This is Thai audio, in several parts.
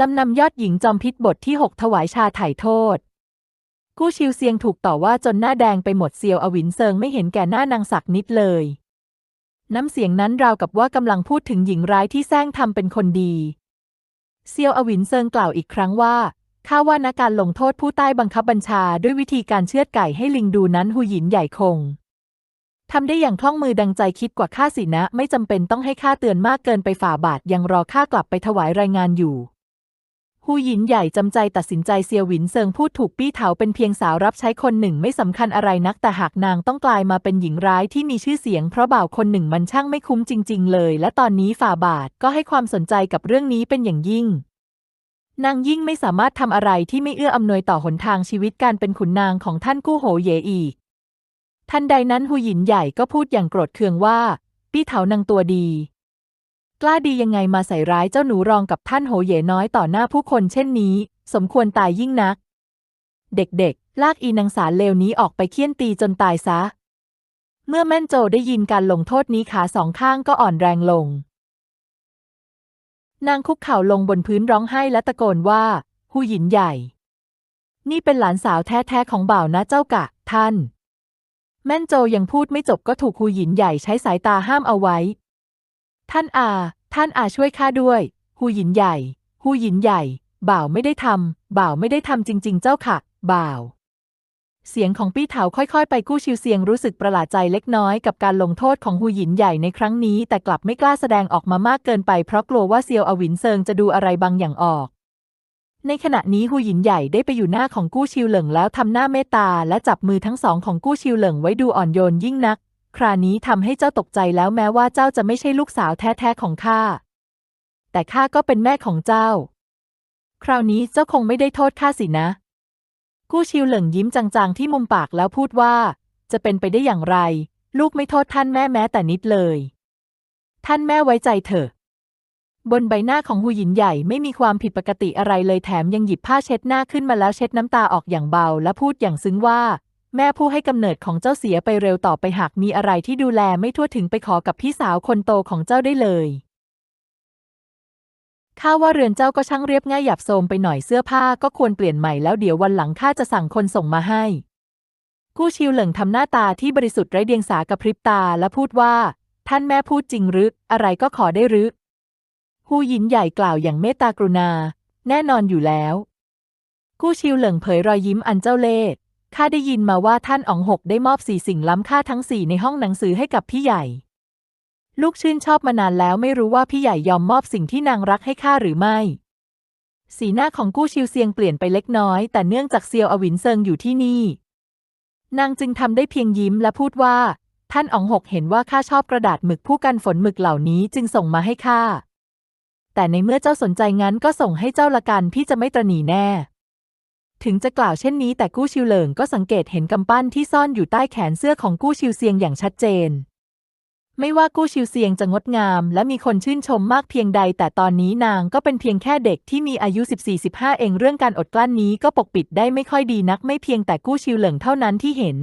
ลำนำยอดหญิงจอมพิษบทที่ 6 ถวายชาไถ่โทษ กู้ชิวเซียงถูกต่อว่าจนหน้าแดงไปหมดเซียวอวินเซิงไม่เห็นแก่หน้านางสักนิดเลย น้ำเสียงนั้นราวกับว่ากำลังพูดถึงหญิงร้ายที่แซงทำเป็นคนดี เซียวอวินเซิงกล่าวอีกครั้งว่าข้าว่านะการลงโทษผู้ใต้บังคับบัญชาด้วยวิธีการเชือดไก่ให้ลิงดูนั้นหูหยินใหญ่คงทำได้อย่างคล่องมือดังใจคิดกว่าข้าสินะ ไม่จำเป็นต้องให้ข้าเตือนมากเกินไปฝ่าบาทยังรอข้ากลับไปถวายรายงานอยู่ ฮูหยินใหญ่จำใจตัดสินใจเซียวหวินเซิงพูดถูกปี้เถาเป็นเพียงสาวรับใช้คนหนึ่งไม่สำคัญอะไรนักแต่หากนางต้องกลายมาเป็นหญิงร้ายที่มีชื่อเสียงเพราะบ่าวคนหนึ่งมันช่างไม่คุ้มจริง ๆ เลย และตอนนี้ฝ่าบาทก็ให้ความสนใจกับเรื่องนี้เป็นอย่างยิ่ง นางยิ่งไม่สามารถทำอะไรที่ไม่เอื้ออำนวยต่อหนทางชีวิตการเป็นขุนนางของท่านกู้โหเยอีก ทันใดนั้นหูหยินใหญ่ก็พูดอย่างโกรธเคืองว่า ปี้เถานางตัวดี กล้าดียังไงมาใส่ร้ายเจ้าหนูรองกับท่านโหเยน้อยต่อหน้าผู้คนเช่นนี้ สมควรตายยิ่งนัก เด็กๆ ลากอีนางสารเลวนี้ออกไปเคี่ยนตีจนตายซะ เมื่อแม่นโจได้ยินการลงโทษนี้ขาสองข้างก็อ่อนแรงลง นางคุกเข่าลงบนพื้นร้องไห้และตะโกนว่าหูหยินใหญ่ นี่เป็นหลานสาวแท้ๆของบ่าวนะเจ้ากะ ท่าน แม่นโจยังพูดไม่จบก็ถูกหูหยินใหญ่ใช้สายตาห้ามเอาไว้ ท่านอา ท่านอาช่วยข้าด้วย หูหยินใหญ่ หูหยินใหญ่ บ่าวไม่ได้ทำ บ่าวไม่ได้ทำจริง ๆ เจ้าค่ะ บ่าว เสียงของปี้เถาค่อยๆ ไปกู้ชิวเซียงรู้สึกประหลาดใจเล็กน้อยกับการลงโทษของหูหยินใหญ่ในครั้งนี้ แต่กลับไม่กล้าแสดงออกมามากเกินไปเพราะกลัวว่าเซียวอวินเซิงจะดูอะไรบางอย่างออกในขณะนี้หูหยินใหญ่ได้ไปอยู่หน้าของกู้ชิวเหลิงแล้วทำหน้าเมตตาและจับมือทั้งสองของกู้ชิวเหลิงไว้ดูอ่อนโยนยิ่งนัก คราวนี้ทำให้เจ้าตกใจแล้วแม้ว่าเจ้าจะไม่ใช่ลูกสาวแท้ๆของข้า แต่ข้าก็เป็นแม่ของเจ้า คราวนี้เจ้าคงไม่ได้โทษข้าสินะ กู้ชิวเหลิงยิ้มจางๆที่มุมปากแล้วพูดว่า จะเป็นไปได้อย่างไร ลูกไม่โทษท่านแม่แม้แต่นิดเลย ท่านแม่ไว้ใจเถอะ บนใบหน้าของหูหยินใหญ่ไม่มีความผิดปกติอะไรเลยแถมยังหยิบผ้าเช็ดหน้าขึ้นมาแล้วเช็ดน้ำตาออกอย่างเบาและพูดอย่างซึ้งว่า แม่ผู้ให้กำเนิดของเจ้าเสียไปเร็วต่อไปหากมีอะไรที่ดูแลไม่ทั่วถึงไปขอกับพี่สาวคนโตของเจ้าได้เลยข้าว่าเรือนเจ้าก็ช่างเรียบง่ายหยาบโทรมไปหน่อยเสื้อผ้าก็ควรเปลี่ยนใหม่แล้วเดี๋ยววันหลังข้าจะสั่งคนส่งมาให้ กู้ชิวเหลิงทำหน้าตาที่บริสุทธิ์ไร้เดียงสากระพริบตาและพูดว่า ท่านแม่พูดจริงหรืออะไรก็ขอได้หรือฮูหยินใหญ่กล่าวอย่างเมตตากรุณา แน่นอนอยู่แล้ว กู้ชิวเหลิงเผยรอยยิ้มอันเจ้าเล่ห์ ข้าได้ยินมาว่าท่านอ๋องหกได้มอบสี่สิ่งล้ำค่าทั้งสี่ในห้องหนังสือให้กับพี่ใหญ่ ลูกชื่นชอบมานานแล้วไม่รู้ว่าพี่ใหญ่ยอมมอบสิ่งที่นางรักให้ข้าหรือไม่ สีหน้าของกู้ชิวเซียงเปลี่ยนไปเล็กน้อย แต่เนื่องจากเซียวอวินเซิงอยู่ที่นี่ นางจึงทำได้เพียงยิ้มและพูดว่า ท่านอ๋องหกเห็นว่าข้าชอบกระดาษหมึกผู้กันฝนหมึกเหล่านี้จึงส่งมาให้ข้าแต่ในเมื่อเจ้าสนใจงั้นก็ส่งให้เจ้าละกันพี่จะไม่ตรหนีแน่ ถึงจะกล่าวเช่นนี้แต่กู้ชิวเหลิงก็สังเกตเห็นกำปั้นที่ซ่อนอยู่ใต้แขนเสื้อของกู้ชิวเซียงอย่างชัดเจน ไม่ว่ากู้ชิวเซียงจะงดงามและมีคนชื่นชมมากเพียงใด แต่ตอนนี้นางก็เป็นเพียงแค่เด็กที่มีอายุ 14-15 เองเรื่องการอดกลั้นนี้ก็ปกปิดได้ไม่ค่อยดีนักไม่เพียงแต่กู้ชิวเหลิงเท่านั้นที่เห็น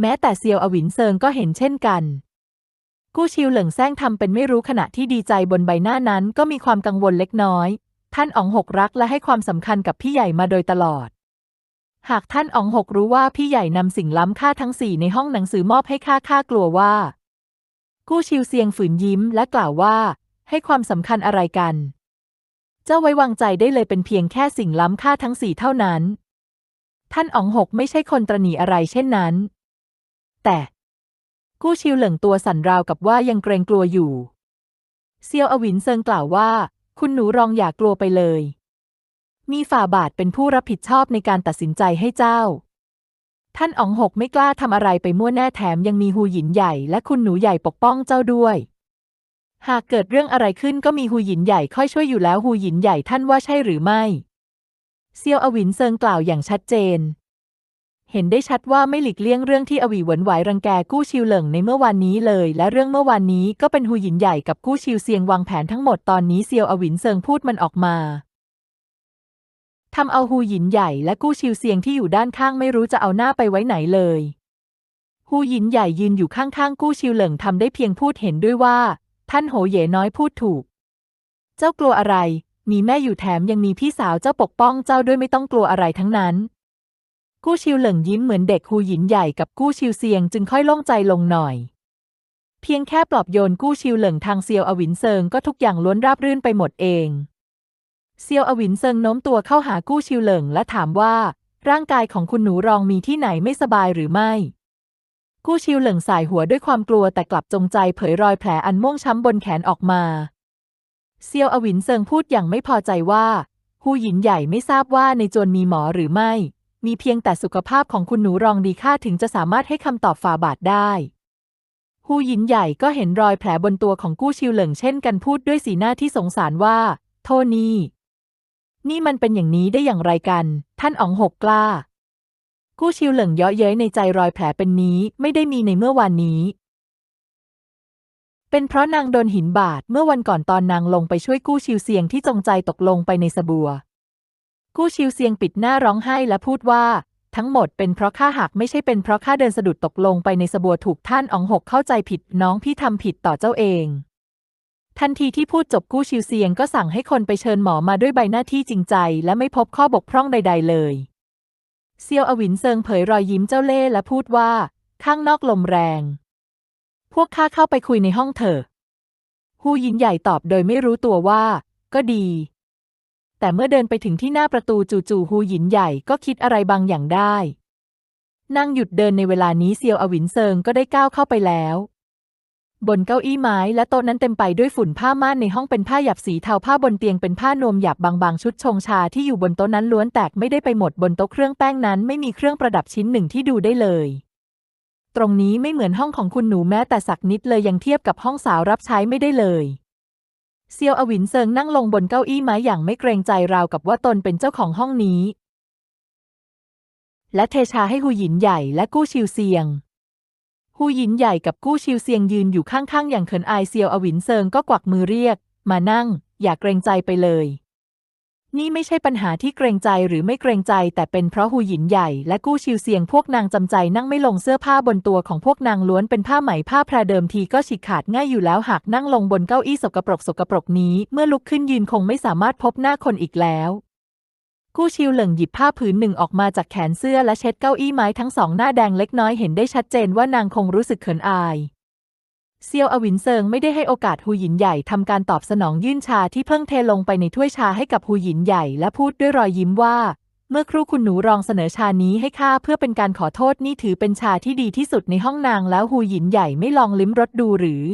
แม้แต่เซียวอวินเซิงก็เห็นเช่นกันกู้ชิวเหลิงแซงทำเป็นไม่รู้ขณะที่ดีใจบนใบหน้านั้นก็มีความกังวลเล็กน้อย ท่านอ๋องหกรักและให้ความสำคัญกับพี่ใหญ่มาโดยตลอด หากท่านอ๋องหกรู้ว่าพี่ใหญ่นำสิ่งล้ำค่าทั้งสี่ในห้องหนังสือมอบให้ข้าข้ากลัวว่า กู้ชิวเซียงฝืนยิ้มและกล่าวว่า ให้ความสำคัญอะไรกัน เจ้าไว้วางใจได้เลยเป็นเพียงแค่สิ่งล้ำค่าทั้งสี่เท่านั้น ท่านอ๋องหกไม่ใช่คนตรณีอะไรเช่นนั้น แต่กู้ชิวเหลิงตัวสั่นราวกับว่ายังเกรงกลัวอยู่ เซียวอวินเซิงกล่าวว่า คุณหนูรองอย่ากลัวไปเลย มีฝ่าบาทเป็นผู้รับผิดชอบในการตัดสินใจให้เจ้า ท่านอ๋องหกไม่กล้าทำอะไรไปมั่วแน่แถมยังมีฮูหยินใหญ่และคุณหนูใหญ่ปกป้องเจ้าด้วย หากเกิดเรื่องอะไรขึ้นก็มีฮูหยินใหญ่ค่อยช่วยอยู่แล้วฮูหยินใหญ่ท่านว่าใช่หรือไม่ เซียวอวินเซิงกล่าวอย่างชัดเจน เห็นได้ชัดว่าไม่หลีกเลี่ยงเรื่องที่อวีหวนไหวรังแกกู้ชิวเหลิงในเมื่อวานนี้เลย และเรื่องเมื่อวานนี้ก็เป็นฮูหยินใหญ่กับกู้ชิวเซียงวางแผนทั้งหมดตอนนี้เซียวอวินเซิงพูดมันออกมาทำเอาฮูหยินใหญ่และกู้ชิวเซียงที่อยู่ด้านข้างไม่รู้จะเอาหน้าไปไว้ไหนเลยฮูหยินใหญ่ยืนอยู่ข้างๆกู้ชิวเหลิงทำได้เพียงพูดเห็นด้วยว่า ท่านโหเย่น้อยพูดถูก เจ้ากลัวอะไร มีแม่อยู่แถมยังมีพี่สาวเจ้าปกป้องเจ้าด้วยไม่ต้องกลัวอะไรทั้งนั้น กู้ชิวเหลิงยิ้มเหมือนเด็กฮูหยินใหญ่กับกู้ชิวเซียงจึงค่อยโล่งใจลงหน่อย เพียงแค่ปลอบโยนกู้ชิวเหลิงทางเซียวอวินเซิงก็ทุกอย่างล้วนราบรื่นไปหมดเองเซียวอวินเซิงโน้มตัวเข้าหากู้ชิวเหลิงและถามว่า ร่างกายของคุณหนูรองมีที่ไหนไม่สบายหรือไม่ กู้ชิวเหลิงสายหัวด้วยความกลัวแต่กลับจงใจเผยรอยแผลอันม่วงช้ำบนแขนออกมาเซียวอวินเซิงพูดอย่างไม่พอใจว่าฮูหยินใหญ่ไม่ทราบว่าในจวนมีหมอหรือไม่ มีเพียงแต่สุขภาพของคุณหนูรองดีค่าถึงจะสามารถให้คำตอบฝาบาทได้ฮูหยินใหญ่ก็เห็นรอยแผลบนตัวของกู้ชิวเหลิงเช่นกันพูดด้วยสีหน้าที่สงสารว่า โทนี่ นี่มันเป็นอย่างนี้ได้อย่างไรกัน ท่านอ๋องหกกล้า กู้ชิวเหลิงเยาะเย้ยในใจรอยแผลเป็นนี้ไม่ได้มีในเมื่อวานนี้ เป็นเพราะนางโดนหินบาดเมื่อวันก่อนตอนนางลงไปช่วยกู้ชิวเซียงที่จงใจตกลงไปในสบัว กู้ชิวเซียงปิดหน้าร้องไห้และพูดว่า ทั้งหมดเป็นเพราะข้าหักไม่ใช่เป็นเพราะข้าเดินสะดุดตกลงไปในสบัวถูกท่านอองหกเข้าใจผิดน้องพี่ทำผิดต่อเจ้าเอง ทันทีที่พูดจบกู้ชิวเซียงก็สั่งให้คนไปเชิญหมอมาด้วยใบหน้าที่จริงใจ และไม่พบข้อบกพร่องใด ๆ เลยเซียวอวินเซิงเผยรอยยิ้มเจ้าเล่และพูดว่า ข้างนอกลมแรง พวกข้าเข้าไปคุยในห้องเถอะฮูยินใหญ่ตอบโดยไม่รู้ตัวว่า ก็ดี แต่เมื่อเดินไปถึงที่หน้าประตูจู่ๆฮูหยินใหญ่ก็คิดอะไรบางอย่างได้นั่งหยุดเดินในเวลานี้เซียวอวินเซิงก็ได้ก้าวเข้าไปแล้ว บนเก้าอี้ไม้และโต๊ะนั้นเต็มไปด้วยฝุ่นผ้าม่านในห้องเป็นผ้าหยับสีเทาผ้าบนเตียงเป็นผ้านวมหยับบางๆ ชุดชงชาที่อยู่บนโต๊ะนั้นล้วนแตกไม่ได้ไปหมดบนโต๊ะเครื่องแป้งนั้นไม่มีเครื่องประดับชิ้นหนึ่งที่ดูได้เลย ตรงนี้ไม่เหมือนห้องของคุณหนูแม้แต่สักนิดเลยยังเทียบกับห้องสาวรับใช้ไม่ได้เลย เซียวอวินเซิงนั่งลงบนเก้าอี้ไม้อย่างไม่เกรงใจราวกับว่าตนเป็นเจ้าของห้องนี้ และเทชาให้หูหยินใหญ่และกู้ชิวเซียงหูหยินใหญ่กับกู้ชิวเซียงยืนอยู่ข้างๆ อย่างเขินอายเซียวอวินเซิงก็กวักมือเรียก มานั่ง อย่าเกรงใจไปเลย นี่ไม่ใช่ปัญหาที่เกรงใจหรือไม่เกรงใจ แต่เป็นเพราะหูหยินใหญ่และกู้ชิวเซียงพวกนางจำใจนั่งไม่ลงเสื้อผ้าบนตัวของพวกนางล้วนเป็นผ้าไหมผ้าแพรเดิมทีก็ฉีกขาดง่ายอยู่แล้วหากนั่งลงบนเก้าอี้สกปรกสกปรกนี้ เมื่อลุกขึ้นยืนคงไม่สามารถพบหน้าคนอีกแล้วกู้ชิวเหลิงหยิบผ้าผืนหนึ่งออกมาจากแขนเสื้อและเช็ดเก้าอี้ไม้ทั้งสองหน้าแดงเล็กน้อยเห็นได้ชัดเจนว่านางคงรู้สึกเขินอาย เซียวอวินเซิงไม่ได้ให้โอกาสฮูหยินใหญ่ทำการตอบสนองยื่นชาที่เพิ่งเทลงไปในถ้วยชาให้กับฮูหยินใหญ่และพูดด้วยรอยยิ้มว่า เมื่อครู่คุณหนูรองเสนอชานี้ให้ข้าเพื่อเป็นการขอโทษนี่ถือเป็นชาที่ดีที่สุดในห้องนางแล้วฮูหยินใหญ่ไม่ลองลิ้มรสดูหรือ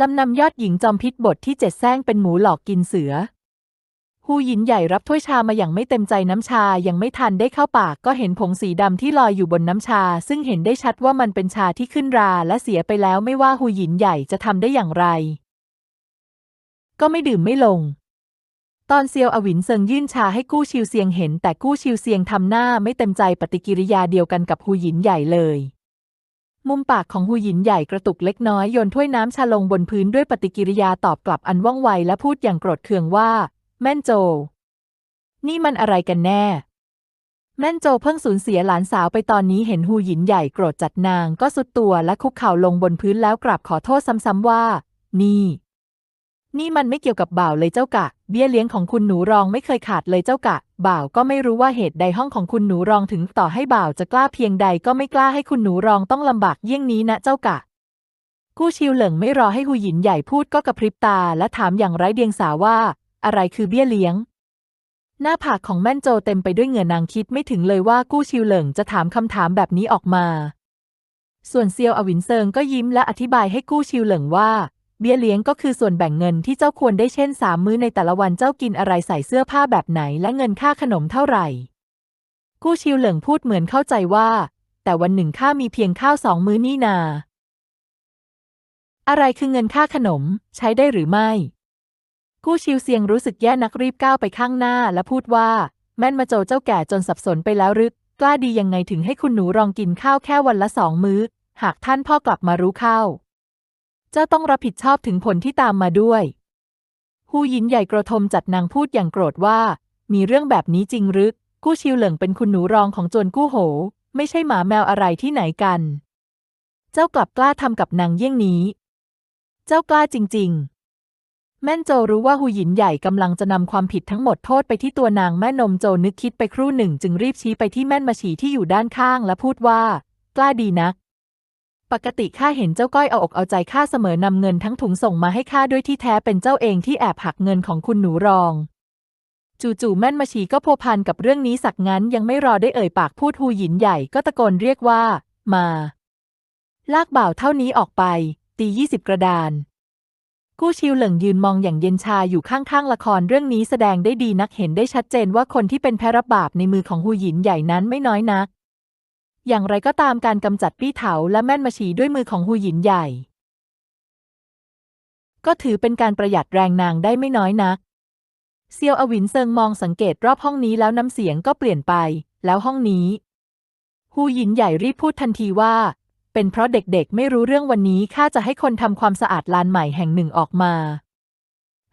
ลำนำยอดหญิงจอมพิษบทที่เจ็ดแซงเป็นหมูหลอกกินเสือ ฮูหยินใหญ่รับถ้วยชามาอย่างไม่เต็มใจน้ำชายังไม่ทันได้เข้าปากก็เห็นผงสีดำที่ลอยอยู่บนน้ำชา ซึ่งเห็นได้ชัดว่ามันเป็นชาที่ขึ้นราและเสียไปแล้วไม่ว่าฮูหยินใหญ่จะทำได้อย่างไร ก็ไม่ดื่มไม่ลง ตอนเซียวอวินเซิงยื่นชาให้กู้ชิวเซียงเห็น แต่กู้ชิวเซียงทำหน้าไม่เต็มใจปฏิกิริยาเดียวกันกับฮูหยินใหญ่เลยมุมปากของฮูหยินใหญ่กระตุกเล็กน้อยโยนถ้วยน้ำชาลงบนพื้นด้วยปฏิกิริยาตอบกลับอันว่องไวและพูดอย่างโกรธเคืองว่า แม่นโจ นี่มันอะไรกันแน่ แม่นโจเพิ่งสูญเสียหลานสาวไปตอนนี้เห็นฮูหยินใหญ่โกรธจัดนางก็สุดตัวและคุกเข่าลงบนพื้นแล้วกราบขอโทษซ้ำๆว่า นี่ นี่มันไม่เกี่ยวกับบ่าวเลยเจ้ากะ เบี้ยเลี้ยงของคุณหนูรองไม่เคยขาดเลยเจ้ากะ บ่าวก็ไม่รู้ว่าเหตุใดห้องของคุณหนูรองถึงต่อให้บ่าวจะกล้าเพียงใดก็ไม่กล้าให้คุณหนูรองต้องลำบากเยี่ยงนี้นะเจ้ากะกู้ชิวเหลิงไม่รอให้ฮูหยินใหญ่พูดก็กระพริบตาและถามอย่างไร้เดียงสาว่า อะไรคือเบี้ยเลี้ยง หน้าผากของแม่นโจเต็มไปด้วยเหงื่อนางคิดไม่ถึงเลยว่ากู้ชิวเหลิงจะถามคำถามแบบนี้ออกมา ส่วนเซียวอวินเซิงก็ยิ้มและอธิบายให้กู้ชิวเหลิงว่าเบี้ยเลี้ยงก็คือส่วนแบ่งเงินที่เจ้าควรได้เช่นสามมื้อในแต่ละวันเจ้ากินอะไรใส่เสื้อผ้าแบบไหนและเงินค่าขนมเท่าไหร่ กู้ชิวเหลิงพูดเหมือนเข้าใจว่า แต่วันหนึ่งข้ามีเพียงข้าวสองมื้อนี่นา อะไรคือเงินค่าขนม ใช้ได้หรือไม่ กู้ชิวเซียงรู้สึกแย่นักรีบก้าวไปข้างหน้าและพูดว่า แม่นมาโจเจ้าแก่จนสับสนไปแล้วรือกล้าดียังไงถึงให้คุณหนูรองกินข้าวแค่วันละสองมื้อ หากท่านพ่อกลับมารู้เข้า เจ้าต้องรับผิดชอบถึงผลที่ตามมาด้วยฮูยินใหญ่กระทมจัดนางพูดอย่างโกรธว่า มีเรื่องแบบนี้จริงรือกู้ชิวเหลิงเป็นคุณหนูรองของจวนกู้โห ไม่ใช่หมาแมวอะไรที่ไหนกัน เจ้ากลับกล้าทำกับนางเยี่ยงนี้ เจ้ากล้าจริง แม่นโจรู้ว่าหูหยินใหญ่กำลังจะนำความผิดทั้งหมดโทษไปที่ตัวนางแม่นมโจนึกคิดไปครู่หนึ่ง จึงรีบชี้ไปที่แม่นมาฉีที่อยู่ด้านข้างและพูดว่า กล้าดีนัก ปกติข้าเห็นเจ้าก้อยเอาอกเอาใจข้าเสมอนำเงินทั้งถุงส่งมาให้ข้าด้วยที่แท้เป็นเจ้าเองที่แอบหักเงินของคุณหนูรองจู่ๆแม่นมาชีก็พัวพันกับเรื่องนี้สักงั้นยังไม่รอได้เอ่ยปากพูดหูหยินใหญ่ก็ตะโกนเรียกว่า มา ลากบ่าวเท่านี้ออกไป ตียี่สิบกระดาน กู้ชิวเหลิงยืนมองอย่างเย็นชาอยู่ข้างๆละครเรื่องนี้แสดงได้ดีนักเห็นได้ชัดเจนว่าคนที่เป็นแพรับบาปในมือของหูหยินใหญ่นั้นไม่น้อยนัก อย่างไรก็ตามการกำจัดปี้เถาและแม่นมาฉีด้วยมือของหูหยินใหญ่ ก็ถือเป็นการประหยัดแรงนางได้ไม่น้อยนัก เซียวอวินเซิงมองสังเกตรอบห้องนี้แล้วน้ำเสียงก็เปลี่ยนไป แล้วห้องนี้ฮูหยินใหญ่รีบพูดทันทีว่า เป็นเพราะเด็กๆ ไม่รู้เรื่องวันนี้ข้าจะให้คนทำความสะอาดลานใหม่แห่งหนึ่งออกมา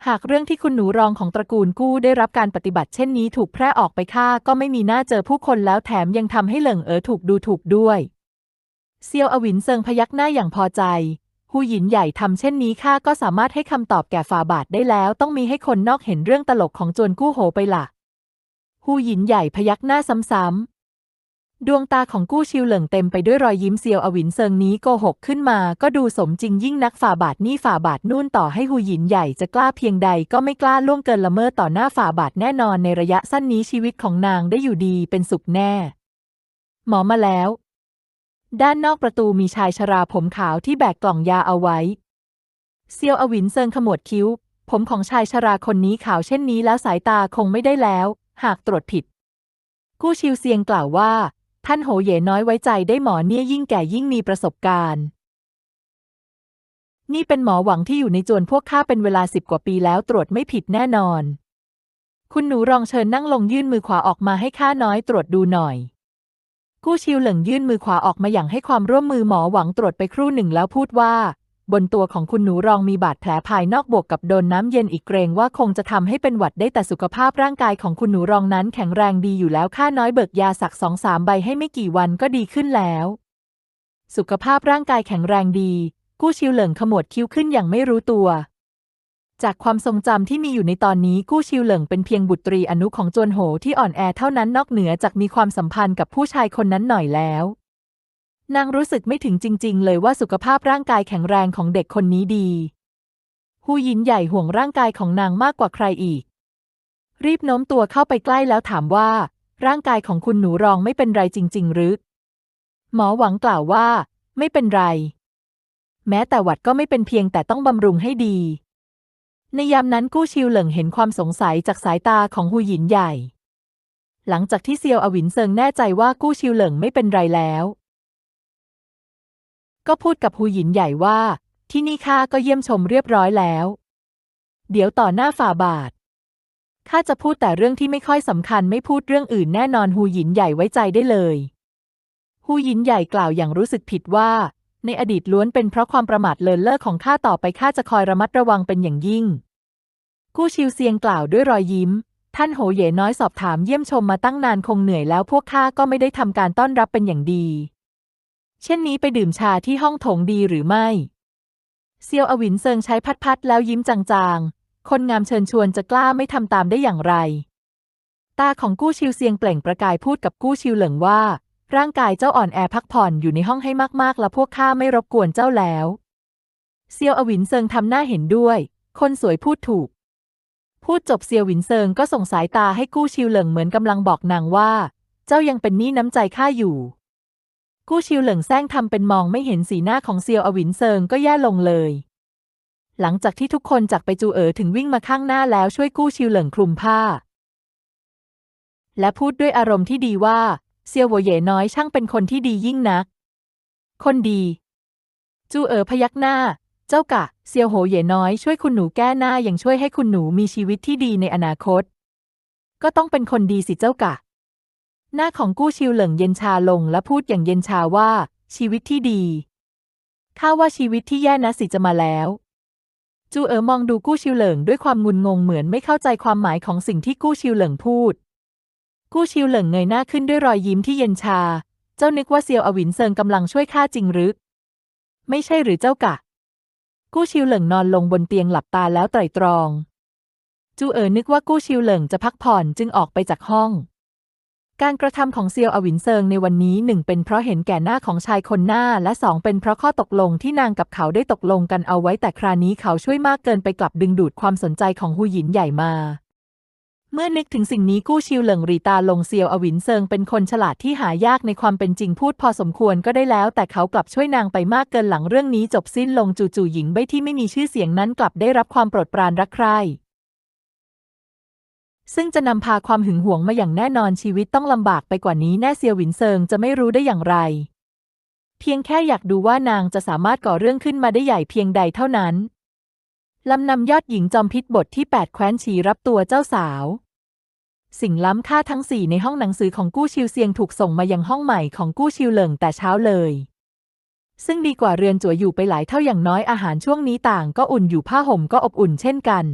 หากเรื่องที่คุณหนูรองของตระกูลกู้ได้รับการปฏิบัติเช่นนี้ถูกแพร่ออกไปข้าก็ไม่มีหน้าเจอผู้คนแล้วแถมยังทำให้เหลิงเอ๋อถูกดูถูกด้วยเซียวอวินเซิงพยักหน้าอย่างพอใจหูหยินใหญ่ทำเช่นนี้ข้าก็สามารถให้คำตอบแก่ฝาบาทได้แล้วต้องมีให้คนนอกเห็นเรื่องตลกของจวนกู้โหไปละ่ะหูหยินใหญ่พยักหน้าซ้ำๆ ดวงตาของกู้ชิวเหลิงเต็มไปด้วยรอยยิ้มเซียวอวินเซิงนี้โกหกขึ้นมา ก็ดูสมจริงยิ่งนักฝ่าบาทนี่ฝ่าบาทนู่นต่อให้หูหยินใหญ่จะกล้าเพียงใดก็ไม่กล้าล่วงเกินละเมิดต่อหน้าฝ่าบาทแน่นอนในระยะสั้นนี้ชีวิตของนางได้อยู่ดีเป็นสุขแน่ หมอมาแล้ว ด้านนอกประตูมีชายชราผมขาวที่แบกกล่องยาเอาไว้ เซียวอวินเซิงขมวดคิ้ว ผมของชายชราคนนี้ขาวเช่นนี้แล้วสายตาคงไม่ได้แล้ว หากตรวจผิด กู้ชิวเซียงกล่าวว่า ท่านโหเย่น้อยไว้ใจได้หมอเนี่ยยิ่งแก่ยิ่งมีประสบการณ์ นี่เป็นหมอหวังที่อยู่ในจวนพวกข้าเป็นเวลาสิบกว่าปีแล้วตรวจไม่ผิดแน่นอน คุณหนูรองเชิญนั่งลงยื่นมือขวาออกมาให้ข้าน้อยตรวจดูหน่อย กู้ชิวเหลิงยื่นมือขวาออกมาอย่างให้ความร่วมมือหมอหวังตรวจไปครู่หนึ่งแล้วพูดว่า บนตัวของคุณหนูรองมีบาดแผลภายนอกบวกกับโดนน้ำเย็นอีกเกรงว่าคงจะทำให้เป็นหวัดได้แต่สุขภาพร่างกายของคุณหนูรองนั้นแข็งแรงดีอยู่แล้วข้าน้อยเบิกยาสักสองสามใบให้ไม่กี่วันก็ดีขึ้นแล้ว สุขภาพร่างกายแข็งแรงดี กู้ชิวเหลิงขมวดคิ้วขึ้นอย่างไม่รู้ตัว จากความทรงจำที่มีอยู่ในตอนนี้กู้ชิวเหลิงเป็นเพียงบุตรีอนุของจวนโหที่อ่อนแอเท่านั้นนอกเหนือจากมีความสัมพันธ์กับผู้ชายคนนั้นหน่อยแล้ว นางรู้สึกไม่ถึงจริง ๆ เลยว่าสุขภาพร่างกายแข็งแรงของเด็กคนนี้ดีฮูยินใหญ่ห่วงร่างกายของนางมากกว่าใครอีก รีบโน้มตัวเข้าไปใกล้แล้วถามว่า ร่างกายของคุณหนูรองไม่เป็นไรจริง ๆ หรือ หมอหวังกล่าวว่า ไม่เป็นไร แม้แต่หวัดก็ไม่เป็นเพียงแต่ต้องบำรุงให้ดี ในยามนั้นกู้ชิวเหลิงเห็นความสงสัยจากสายตาของฮูหยินใหญ่ หลังจากที่เซียวอวินเซิงแน่ใจว่ากู้ชิวเหลิงไม่เป็นไรแล้ว ก็พูดกับฮูหยินใหญ่ว่า ที่นี่ข้าก็เยี่ยมชมเรียบร้อยแล้ว เดี๋ยวต่อหน้าฝ่าบาทข้าจะพูดแต่เรื่องที่ไม่ค่อยสำคัญไม่พูดเรื่องอื่นแน่นอนฮูหยินใหญ่ไว้ใจได้เลยฮูหยินใหญ่กล่าวอย่างรู้สึกผิดว่า ในอดีตล้วนเป็นเพราะความประมาทเลินเล่อของข้าต่อไปข้าจะคอยระมัดระวังเป็นอย่างยิ่ง กู้ชิวเซียงกล่าวด้วยรอยยิ้ม ท่านโหเย่น้อยสอบถามเยี่ยมชมมาตั้งนานคงเหนื่อยแล้วพวกข้าก็ไม่ได้ทำการต้อนรับเป็นอย่างดี เช่นนี้ไปดื่มชาที่ห้องโถงดีหรือไม่ เซียวอวินเซิงใช้พัดพัดแล้วยิ้มจางๆ คนงามเชิญชวนจะกล้าไม่ทำตามได้อย่างไร ตาของกู้ชิวเซียงเปล่งประกายพูดกับกู้ชิวเหลิงว่า ร่างกายเจ้าอ่อนแอพักผ่อนอยู่ในห้องให้มากๆ แล้วพวกข้าไม่รบกวนเจ้าแล้ว เซียวอวินเซิงทำหน้าเห็นด้วย คนสวยพูดถูก พูดจบเซียววินเซิงก็ส่งสายตาให้กู้ชิวเหลิงเหมือนกำลังบอกนางว่า เจ้ายังเป็นหนี้น้ำใจข้าอยู่ กู้ชิวเหลิงแซงทำเป็นมองไม่เห็นสีหน้าของเซียวอวินเซิงก็แย่ลงเลย หลังจากที่ทุกคนจากไปจูเอ๋อถึงวิ่งมาข้างหน้าแล้วช่วยกู้ชิวเหลิงคลุมผ้า และพูดด้วยอารมณ์ที่ดีว่า เซียวโหวเย่น้อยช่างเป็นคนที่ดียิ่งนัก คนดี จูเอ๋อพยักหน้า เจ้ากะ เซียวโหเย่น้อยช่วยคุณหนูแก้หน้ายังช่วยให้คุณหนูมีชีวิตที่ดีในอนาคต ก็ต้องเป็นคนดีสิเจ้ากะ หน้าของกู้ชิวเหลิงเย็นชาลงและพูดอย่างเย็นชาว่า ชีวิตที่ดีข้าว่าชีวิตที่แย่นะสิจะมาแล้ว จูเอ๋อมองดูกู้ชิวเหลิงด้วยความงุนงงเหมือนไม่เข้าใจความหมายของสิ่งที่กู้ชิวเหลิงพูด กู้ชิวเหลิงเงยหน้าขึ้นด้วยรอยยิ้มที่เย็นชา เจ้านึกว่าเซียวอวินเซิงกำลังช่วยข้าจริงหรือ ไม่ใช่หรือเจ้ากะ กู้ชิวเหลิงนอนลงบนเตียงหลับตาแล้วไตร่ตรอง จูเอ๋อนึกว่ากู้ชิวเหลิงจะพักผ่อนจึงออกไปจากห้อง การกระทำของเซียวอวินเซิงในวันนี้หนึ่งเป็นเพราะเห็นแก่หน้าของชายคนหน้า และสองเป็นเพราะข้อตกลงที่นางกับเขาได้ตกลงกันเอาไว้แต่คราวนี้เขาช่วยมากเกินไปกลับดึงดูดความสนใจของหูหยินใหญ่มา เมื่อนึกถึงสิ่งนี้กู้ชิวเหลิงรีตาลงเซียวอวินเซิงเป็นคนฉลาดที่หายากในความเป็นจริงพูดพอสมควรก็ได้แล้ว แต่เขากลับช่วยนางไปมากเกินหลังเรื่องนี้จบสิ้นลงจู่ๆหญิงใบที่ไม่มีชื่อเสียงนั้นกลับได้รับความโปรดปรานรักใคร่ ซึ่งจะนำพาความหึงหวงมาอย่างแน่นอนชีวิตต้องลำบากไปกว่านี้แน่เซียวหวินเซิงจะไม่รู้ได้อย่างไร เพียงแค่อยากดูว่านางจะสามารถก่อเรื่องขึ้นมาได้ใหญ่เพียงใดเท่านั้น ลำนำยอดหญิงจอมพิษบทที่ 8 แคว้นฉีรับตัวเจ้าสาว สิ่งล้ำค่าทั้งสี่ในห้องหนังสือของกู้ชิวเซียงถูกส่งมายังห้องใหม่ของกู้ชิวเหลิงแต่เช้าเลย ซึ่งดีกว่าเรือนจั่วอยู่ไปหลายเท่าอย่างน้อยอาหารช่วงนี้ต่างก็อุ่นอยู่ผ้าห่มก็อบอุ่นเช่นกัน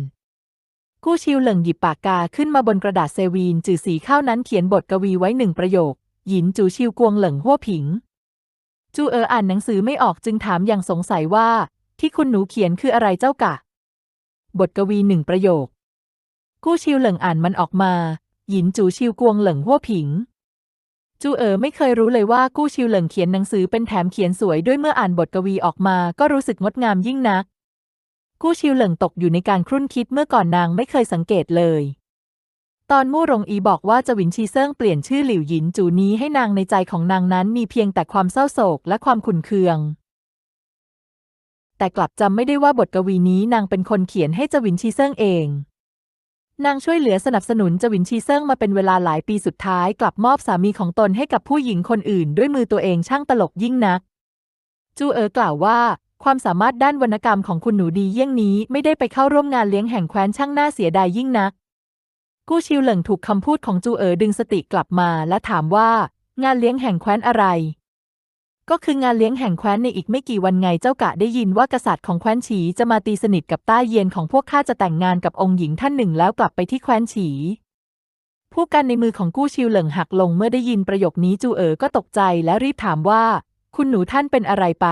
กู้ชิวเหลิงหยิบปากกาขึ้นมาบนกระดาษเซวีนจือสีข้าวนั้นเขียนบทกวีไว้หนึ่งประโยค หยินจูชิวกวงเหลิงหัวผิง จูเอออ่านหนังสือไม่ออกจึงถามอย่างสงสัยว่า ที่คุณหนูเขียนคืออะไรเจ้ากะ บทกวีหนึ่งประโยค กู้ชิวเหลิงอ่านมันออกมา หยินจูชิวกวงเหลิงหัวผิง จูเอ๋อไม่เคยรู้เลยว่ากู้ชิวเหลิงเขียนหนังสือเป็นแถมเขียนสวยด้วยเมื่ออ่านบทกวีออกมาก็รู้สึกงดงามยิ่งนัก กู้ชิวเหลิงตกอยู่ในการครุ่นคิดเมื่อก่อนนางไม่เคยสังเกตเลย ตอนมู่รงอีบอกว่าจะวินชีเซิ่งเปลี่ยนชื่อหลิวหยินจูนี้ให้นางในใจของนางนั้นมีเพียงแต่ความเศร้าโศกและความขุ่นเคือง แต่กลับจำไม่ได้ว่าบทกวีนี้นางเป็นคนเขียนให้จวินชีเซิ่งเอง นางช่วยเหลือสนับสนุนจวินชีเซิ่งมาเป็นเวลาหลายปีสุดท้ายกลับมอบสามีของตนให้กับผู้หญิงคนอื่น ด้วยมือตัวเองช่างตลกยิ่งนัก จูเอ๋อกล่าวว่า ความสามารถด้านวรรณกรรมของคุณหนูดีเยี่ยงนี้ไม่ได้ไปเข้าร่วมงานเลี้ยงแห่งแคว้นช่างน่าเสียดายยิ่งนัก กู้ชิวเหลิงถูกคำพูดของจูเอ๋อดึงสติกลับมาและถามว่า งานเลี้ยงแห่งแคว้นอะไร ก็คืองานเลี้ยงแห่งแคว้นในอีกไม่กี่วันไงเจ้ากะได้ยินว่ากษัตริย์ของแคว้นฉีจะมาตีสนิทกับต้าเยียนของพวกข้าจะแต่งงานกับองค์หญิงท่านหนึ่งแล้วกลับไปที่แคว้นฉีผู้กันในมือของกู้ชิวเหลิงหักลงเมื่อได้ยินประโยคนี้จูเอ๋อก็ตกใจและรีบถามว่า คุณหนูท่านเป็นอะไรไป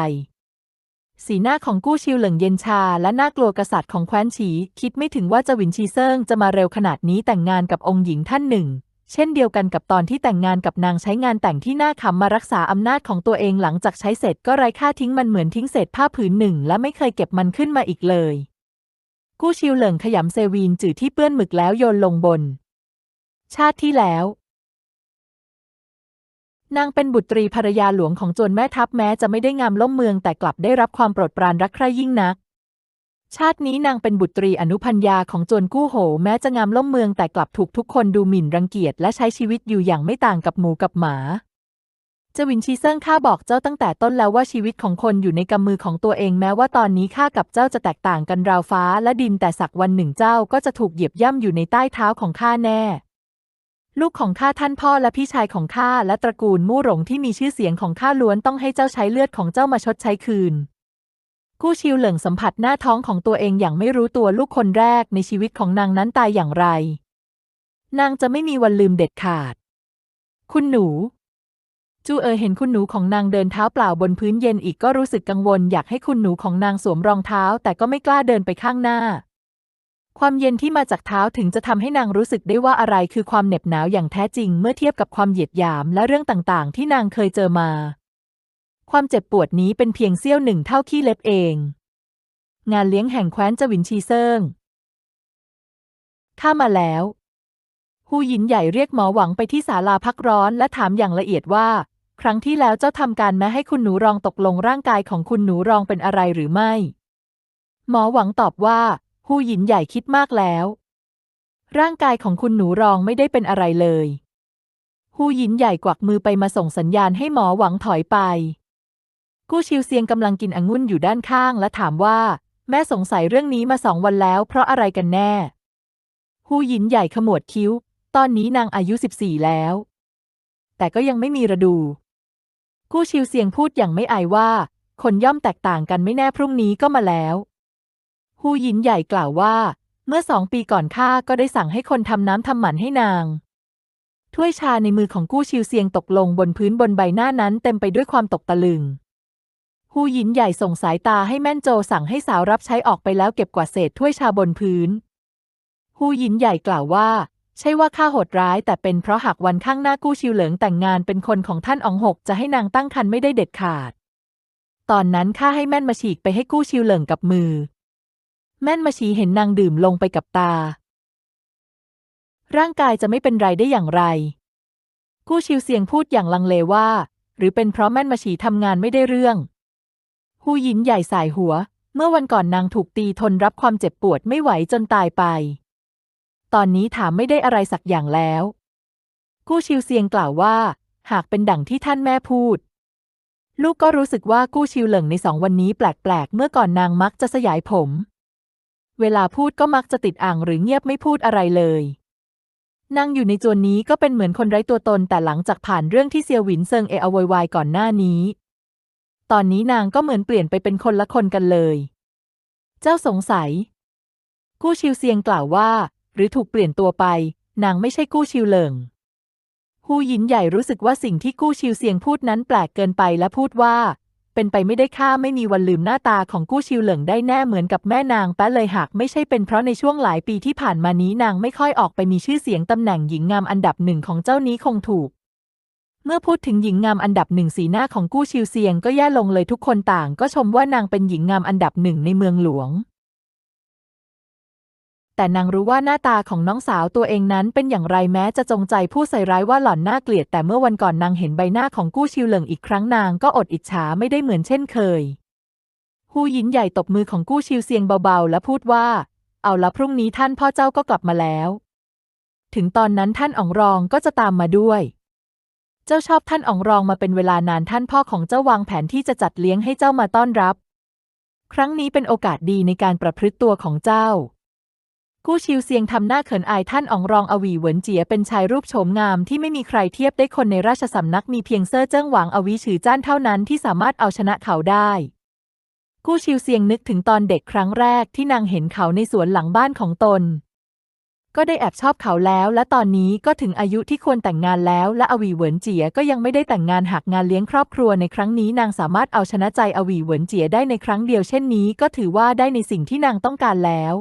สีหน้าของกู้ชิวเหลิงเย็นชา และน่ากลัวกษัตริย์ของแคว้นฉี คิดไม่ถึงว่าจะวินชีเซิงจะมาเร็วขนาดนี้แต่งงานกับองค์หญิงท่านหนึ่ง เช่นเดียวกันกับตอนที่แต่งงานกับนางใช้งานแต่งที่หน่าขำมารักษาอำนาจของตัวเองหลังจากใช้เสร็จก็ไร้ค่าทิ้งมันเหมือนทิ้งเศษผ้าผืนหนึ่ง และไม่เคยเก็บมันขึ้นมาอีกเลย กู้ชิวเหลิงขยำเซวีนจืดที่เปื้อนหมึกแล้วโยนลงบน ชาติที่แล้ว นางเป็นบุตรีภรรยาหลวงของโจรแม่ทัพแม้จะไม่ได้งามล่มเมืองแต่กลับได้รับความโปรดปรานรักใคร่ยิ่งนัก ชาตินี้นางเป็นบุตรีอนุพัญญาของโจรกู้โห แม้จะงามล่มเมืองแต่กลับถูกทุกคนดูหมิ่นรังเกียจและใช้ชีวิตอยู่อย่างไม่ต่างกับหมูกับหมาเจวินชีเซิงข้าบอกเจ้าตั้งแต่ต้นแล้วว่าชีวิตของคนอยู่ในกำมือของตัวเองแม้ว่าตอนนี้ข้ากับเจ้าจะแตกต่างกันราวฟ้าและดินแต่สักวันหนึ่งเจ้าก็จะถูกเหยียบย่ำอยู่ในใต้เท้าของข้าแน่ ลูกของข้าท่านพ่อและพี่ชายของข้าและตระกูลมู่หลงที่มีชื่อเสียงของข้าล้วนต้องให้เจ้าใช้เลือดของเจ้ามาชดใช้คืน กู้ชิวเหลิงสัมผัสหน้าท้องของตัวเองอย่างไม่รู้ตัวลูกคนแรกในชีวิตของนางนั้นตายอย่างไร นางจะไม่มีวันลืมเด็ดขาด คุณหนู จูเอ๋อเห็นคุณหนูของนางเดินเท้าเปล่าบนพื้นเย็นอีกก็รู้สึกกังวลอยากให้คุณหนูของนางสวมรองเท้า แต่ก็ไม่กล้าเดินไปข้างหน้า ความเย็นที่มาจากเท้าถึงจะทำให้นางรู้สึกได้ว่าอะไรคือความเหน็บหนาวอย่างแท้จริง เมื่อเทียบกับความเหยียดหยามและเรื่องต่างๆ ที่นางเคยเจอมา ความเจ็บปวดนี้เป็นเพียงเสี้ยวหนึ่งเท่าขี้เล็บเอง งานเลี้ยงแห่งแคว้นจวินชีเซิงข้ามาแล้วฮูหยินใหญ่เรียกหมอหวังไปที่ศาลาพักร้อนและถามอย่างละเอียดว่า ครั้งที่แล้วเจ้าทำการแม้ให้คุณหนูรองตกลงร่างกายของคุณหนูรองเป็นอะไรหรือไม่ หมอหวังตอบว่า ฮูหยินใหญ่คิดมากแล้ว ร่างกายของคุณหนูรองไม่ได้เป็นอะไรเลยฮูหยินใหญ่กวักมือไปมาส่งสัญญาณให้หมอหวังถอยไป กู้ชิวเซียงกำลังกินองุ่นอยู่ด้านข้างและถามว่า แม่สงสัยเรื่องนี้มาสองวันแล้วเพราะอะไรกันแน่ฮูหยินใหญ่ขมวดคิ้ว ตอนนี้นางอายุสิบสี่แล้ว แต่ก็ยังไม่มีระดู กู้ชิวเซียงพูดอย่างไม่อายว่า คนย่อมแตกต่างกันไม่แน่พรุ่งนี้ก็มาแล้ว ฮูหยินใหญ่กล่าวว่า เมื่อสองปีก่อนข้าก็ได้สั่งให้คนทำน้ำทำหมันให้นาง ถ้วยชาในมือของกู้ชิวเซียงตกลงบนพื้นบนใบหน้านั้นเต็มไปด้วยความตกตะลึงฮูหยินใหญ่ส่งสายตาให้แม่นโจสั่งให้สาวรับใช้ออกไปแล้วเก็บกวาดเศษถ้วยชาบนพื้นฮูหยินใหญ่กล่าวว่า ใช่ว่าข้าโหดร้าย แต่เป็นเพราะหากวันข้างหน้ากู้ชิวเหลิงแต่งงานเป็นคนของท่านอองหกจะให้นางตั้งครรภ์ไม่ได้เด็ดขาด ตอนนั้นข้าให้แม่นมาฉีกไปให้กู้ชิวเหลิงกับมือ แม่นมาฉีเห็นนางดื่มลงไปกับตา ร่างกายจะไม่เป็นไรได้อย่างไร กู้ชิวเสียงพูดอย่างลังเลว่า หรือเป็นเพราะแม่นมาฉีทำงานไม่ได้เรื่องฮูยินใหญ่สายหัว เมื่อวันก่อนนางถูกตีทนรับความเจ็บปวดไม่ไหวจนตายไป ตอนนี้ถามไม่ได้อะไรสักอย่างแล้ว กู้ชิวเซียงกล่าวว่า หากเป็นดังที่ท่านแม่พูดลูกก็รู้สึกว่ากู้ชิวเหลิงในสองวันนี้แปลกๆ เมื่อก่อนนางมักจะสยายผม เวลาพูดก็มักจะติดอ่างหรือเงียบไม่พูดอะไรเลยนางอยู่ในจวนนี้ก็เป็นเหมือนคนไร้ตัวตนแต่หลังจากผ่านเรื่องที่เซียวหวินเซิงเออโวยวายก่อนหน้านี้ ตอนนี้นางก็เหมือนเปลี่ยนไปเป็นคนละคนกันเลย เจ้าสงสัย กู้ชิวเซียงกล่าวว่า หรือถูกเปลี่ยนตัวไป นางไม่ใช่กู้ชิวเหลิงฮูหยินใหญ่รู้สึกว่าสิ่งที่กู้ชิวเซียงพูดนั้นแปลกเกินไปและพูดว่า เป็นไปไม่ได้ข้าไม่มีวันลืมหน้าตาของกู้ชิวเหลิงได้แน่เหมือนกับแม่นางแป๊ะเลยหากไม่ใช่เป็นเพราะในช่วงหลายปีที่ผ่านมานี้นางไม่ค่อยออกไปมีชื่อเสียงตำแหน่งหญิงงามอันดับหนึ่งของเจ้านี้คงถูก เมื่อพูดถึงหญิงงามอันดับหนึ่งสีหน้าของกู้ชิวเซียงก็แย่ลงเลยทุกคนต่าง ก็ชมว่านางเป็นหญิงงามอันดับหนึ่งในเมืองหลวง แต่นางรู้ว่าหน้าตาของน้องสาวตัวเองนั้นเป็นอย่างไรแม้จะจงใจพูดใส่ร้ายว่าหล่อนน่าเกลียด แต่เมื่อวันก่อนนางเห็นใบหน้าของกู้ชิวเหลิงอีกครั้งนางก็อดอิจฉาไม่ได้เหมือนเช่นเคยฮูยินใหญ่ตบมือของกู้ชิวเซียงเบาๆ และพูดว่า เอาละพรุ่งนี้ท่านพ่อเจ้าก็กลับมาแล้ว ถึงตอนนั้นท่านอ๋องรองก็จะตามมาด้วย เจ้าชอบท่านอ๋องรองมาเป็นเวลานานท่านพ่อของเจ้าวางแผนที่จะจัดเลี้ยงให้เจ้ามาต้อนรับ ครั้งนี้เป็นโอกาสดีในการประพฤติตัวของเจ้า กู้ชิวเซียงทำหน้าเขินอายท่านอองรองอวีเหวินเจียเป็นชายรูปโฉมงามที่ไม่มีใครเทียบได้คนในราชสำนักมีเพียงเซ่อเจิ้งหวางอวีฉือจ้านเท่านั้นที่สามารถเอาชนะเขาได้ กู้ชิวเซียงนึกถึงตอนเด็กครั้งแรกที่นางเห็นเขาในสวนหลังบ้านของตน ก็ได้แอบชอบเขาแล้ว และตอนนี้ก็ถึงอายุที่ควรแต่งงานแล้ว และอวีเหวินเจียก็ยังไม่ได้แต่งงานหากงานเลี้ยงครอบครัวในครั้งนี้นางสามารถเอาชนะใจอวีเหวินเจียได้ในครั้งเดียวเช่นนี้ ก็ถือว่าได้ในสิ่งที่นางต้องการแล้ว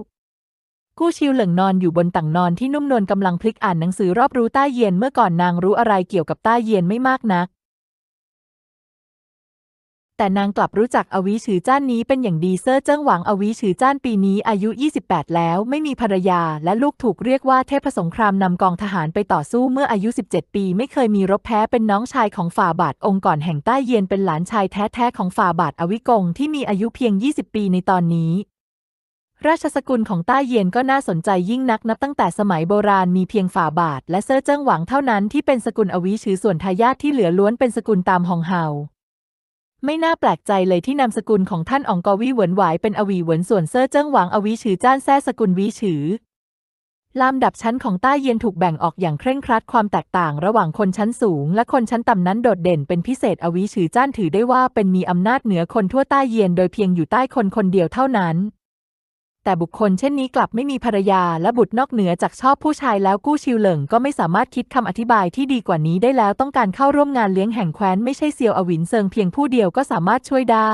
กู้ชิวเหลิงนอนอยู่บนต่างนอนที่นุ่มนวลกำลังพลิกอ่านหนังสือรอบรู้ต้าเยียนเมื่อก่อนนางรู้อะไรเกี่ยวกับต้าเยียนไม่มากนัก แต่นางกลับรู้จักอวีฉือจ้านนี้เป็นอย่างดีเซอร์เจิ้งหวังอวีฉือจ้านปีนี้อายุ 28 แล้วไม่มีภรรยา และลูกถูกเรียกว่าเทพสงครามนำกองทหารไปต่อสู้เมื่ออายุ 17 ปี ไม่เคยมีรบแพ้เป็นน้องชายของฝ่าบาทองค์ก่อนแห่งใต้เยียนเป็นหลานชายแท้ๆของฝ่าบาทอวิกงที่มีอายุเพียง 20 ปีในตอนนี้ ราชสกุลของต้าเยียนก็น่าสนใจยิ่งนักนับตั้งแต่สมัยโบราณมีเพียงฝ่าบาท และเซอร์เจิ้งหวังเท่านั้นที่เป็นสกุลอวีชือส่วนทายาทที่เหลือล้วนเป็นสกุลตามฮองเฮาไม่น่าแปลกใจเลยที่นามสกุลของท่านอองกอวีเหวินหวายเป็นอวีเหวินส่วนเซอร์เจิ้งหวังอวีฉือจ้านแซ่สกุลวีฉือลำดับชั้นของต้าเยียนถูกแบ่งออกอย่างเคร่งครัดความแตกต่างระหว่างคนชั้นสูง และคนชั้นต่ำนั้นโดดเด่นเป็นพิเศษอวีฉือจ้านถือได้ว่าเป็นมีอำนาจเหนือคนทั่วต้าเยียนโดยเพียงอยู่ใต้คนคนเดียวเท่านั้น แต่บุคคลเช่นนี้กลับไม่มีภรรยาและบุตรนอกเหนือจากชอบผู้ชายแล้วกู้ชิวเหลิงก็ไม่สามารถคิดคำอธิบายที่ดีกว่านี้ได้แล้วต้องการเข้าร่วมงานเลี้ยงแห่งแคว้นไม่ใช่เซียวอวินเซิงเพียงผู้เดียวก็สามารถช่วยได้